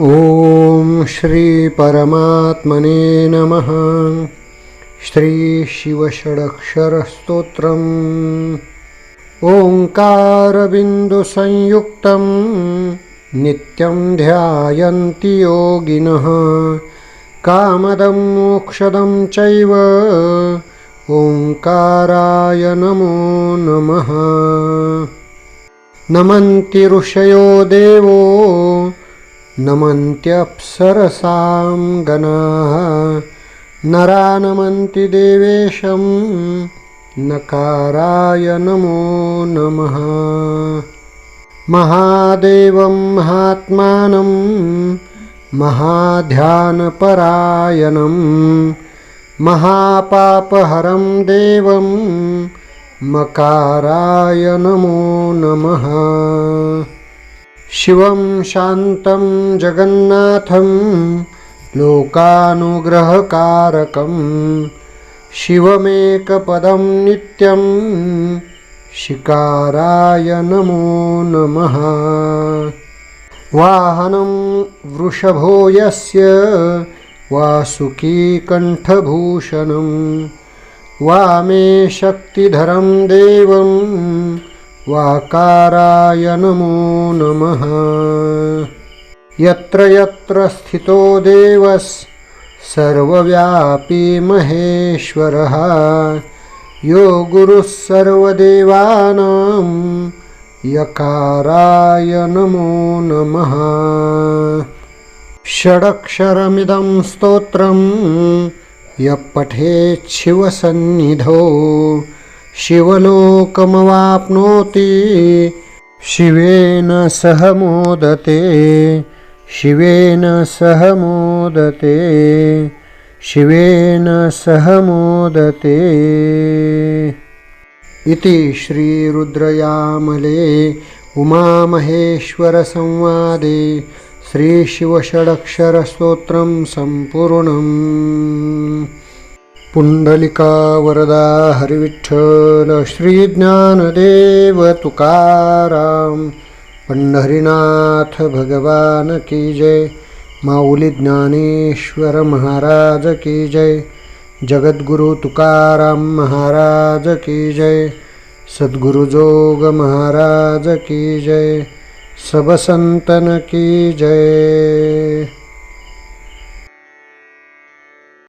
ॐ श्रीपरमात्मने नमः। श्रीशिवषडक्षरस्तोत्रम् ओङ्कारबिन्दुसंयुक्तं नित्यं ध्यायन्ति योगिनः। कामदं मोक्षदं चैव ओङ्काराय नमो नमः। नमन्ति ऋषयो देवो नमन्त्यप्सरसां गणाः। नरा नमन्ति देवेशं। नकाराय नमो नमः। महादेवं महात्मानं। महाध्यानपरायणं। महापापहरं देवं। मकाराय नमो नमः। शिवं शान्तं जगन्नाथं लोकानुग्रहकारकं शिवमेकपदं नित्यं शिकाराय नमो नमः। वाहनं वृषभो यस्य वासुकीकण्ठभूषणं वामे शक्तिधरं देवं वाकाराय नमो नमः। यत्र यत्र स्थितो देवस् सर्वव्यापी महेश्वरः। यो गुरुः सर्वदेवानां यकाराय नमो नमः। षडक्षरमिदं स्तोत्रं यः पठेच्छिवसन्निधौ शिवलोकमवाप्नोति। शिवेन सह मोदते। शिवेन सह मोदते। शिवेन सह मोदते। इति श्रीरुद्रयामले उमामहेश्वरसंवादे श्रीशिवषडक्षरस्तोत्रं सम्पूर्णम्। पुंडलिका वरदा हरिविठ्ठल श्रीज्ञानदेव तुकाराम पंढरीनाथ भगवान की जय माऊली ज्ञानेश्वर महाराज की जय जगद्गुरु तुकाराम महाराज की जय सद्गुरु जोग महाराज की जय सबसंतन की जय।